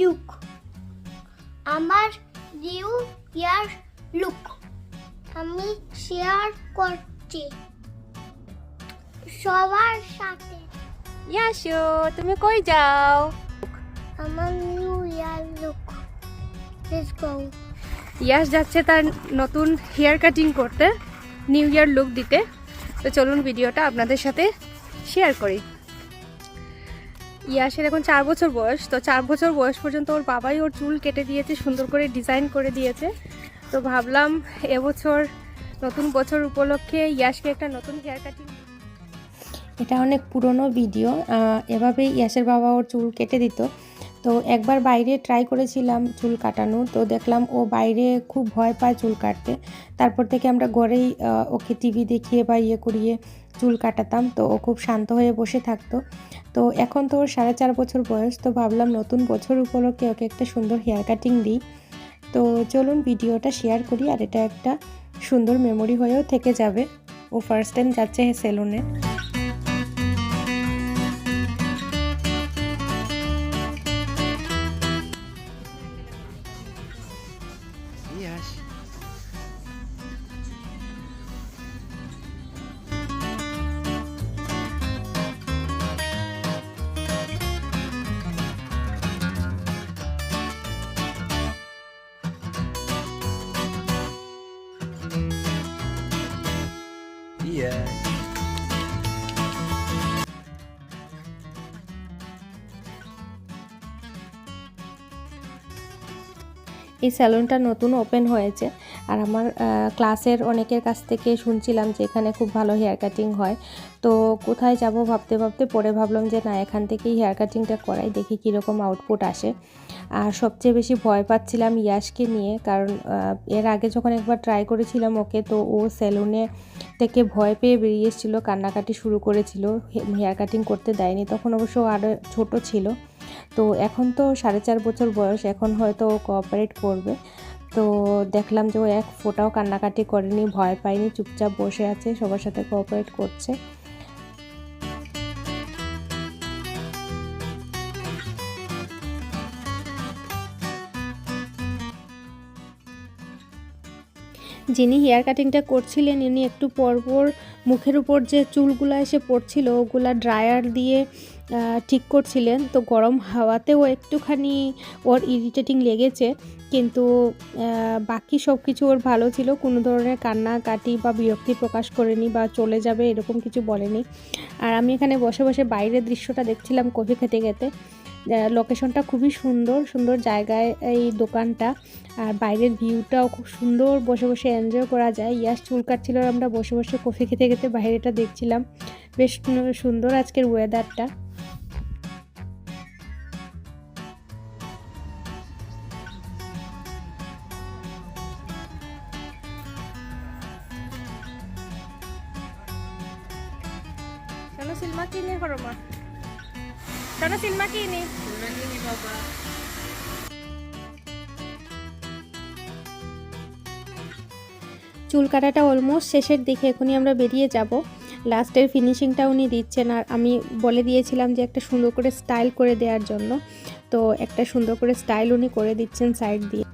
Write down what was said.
Look আমার new year look আমি share করছি। সবার সাথে। ইয়াশো তুমি কই যাও? আমার new year look let's go Yash যাচ্ছে তার নতুন হেয়ার কাটিং করতে নিউ ইয়ার লুক দিতে। তো চলুন ভিডিওটা আপনাদের সাথে শেয়ার করি। ইয়াশের এখন চার বছর বয়স, তো চার বছর বয়স পর্যন্ত ওর বাবাই ওর চুল কেটে দিয়েছে, সুন্দর করে ডিজাইন করে দিয়েছে। তো ভাবলাম এবছর নতুন বছর উপলক্ষে ইয়াসকে একটা নতুন হেয়ার কাটিং এটা অনেক পুরনো ভিডিও এভাবেই ইয়াসের বাবা ওর চুল কেটে দিত। তো একবার বাইরে ট্রাই করেছিলাম চুল কাটানো, তো দেখলাম ও বাইরে খুব ভয় পায় চুল কাটতে। তারপর থেকে আমরা ঘরেই ওকে টিভি দেখিয়ে বা ইয়ে করিয়ে চুল কাটাতাম, তো ও খুব শান্ত হয়ে বসে থাকতো। তো এখন তো ওর সাড়ে চার বছর বয়স, তো ভাবলাম নতুন বছর উপলক্ষে ওকে একটা সুন্দর হেয়ার কাটিং দিই। তো চলুন ভিডিওটা শেয়ার করি, আর এটা একটা সুন্দর মেমোরি হয়েও থেকে যাবে। ও ফার্স্ট টাইম যাচ্ছে সেলুনে Yeah. এই স্যালুনটা নতুন ওপেন হয়েছে। আর আমার ক্লাসের অনেকের কাছ থেকে শুনছিলাম যে এখানে খুব ভালো হেয়ার কাটিং হয়। তো কোথায় যাব ভাবতে ভাবতে পরে ভাবলাম যে না, এখান থেকেই হেয়ার কাটিংটা করাই, দেখি কীরকম আউটপুট আসে। আর সবচেয়ে বেশি ভয় পাচ্ছিলাম ইয়াশকে নিয়ে, কারণ এর আগে যখন একবার ট্রাই করেছিলাম ওকে, তো ও সেলুনে থেকে ভয় পেয়ে বেরিয়ে এসেছিল, কান্নাকাটি শুরু করেছিল হেয়ার কাটিং করতে দেয়নি। তখন অবশ্য আরও ছোটো ছিল। তো এখন তো সাড়ে চার বছর বয়স, এখন হয়তো কোঅপারেট করবে। তো দেখলাম যে ও এক ফোটাও কান্নাকাটি করেনি, ভয় পায়নি, চুপচাপ বসে আছে, সবার সাথে কোঅপারেট করছে। যিনি হেয়ার কাটিংটা করছিলেন, ইনি একটু পরপর মুখের উপর যে চুলগুলো এসে পড়ছিল, ওগুলা ড্রায়ার দিয়ে ঠিক করছিলেন। তো গরম হাওয়াতেও একটুখানি ওর ইরিটেটিং লেগেছে। কিন্তু বাকি সব কিছু ওর ভালো ছিল। কোনো ধরনের কান্নাকাটি বা বিরক্তি প্রকাশ করেনি বা চলে যাবে এরকম কিছু বলেনি। আর আমি এখানে বসে বসে বাইরের দৃশ্যটা দেখছিলাম কফি খেতে খেতে। লোকেশনটা খুবই সুন্দর সুন্দর জায়গায় এই দোকানটা। আর বাইরের ভিউটাও খুব সুন্দর। বসে বসে এনজয় করা যায়। ইয়াস, চুল কাটছিল আমরা বসে বসে কফি খেতে খেতে বাইরেটা দেখছিলাম। বেশ সুন্দর আজকের ওয়েদারটা শোনো সিলমা কিনে চুল কাটাটা অলমোস্ট শেষের দিকে, এখনই আমরা বেরিয়ে যাব। লাস্টের ফিনিশিংটা উনি দিচ্ছেন আর আমি বলে দিয়েছিলাম যে একটা সুন্দর করে স্টাইল করে দেওয়ার জন্য। তো একটা সুন্দর করে স্টাইল উনি করে দিচ্ছেন সাইড দিয়ে।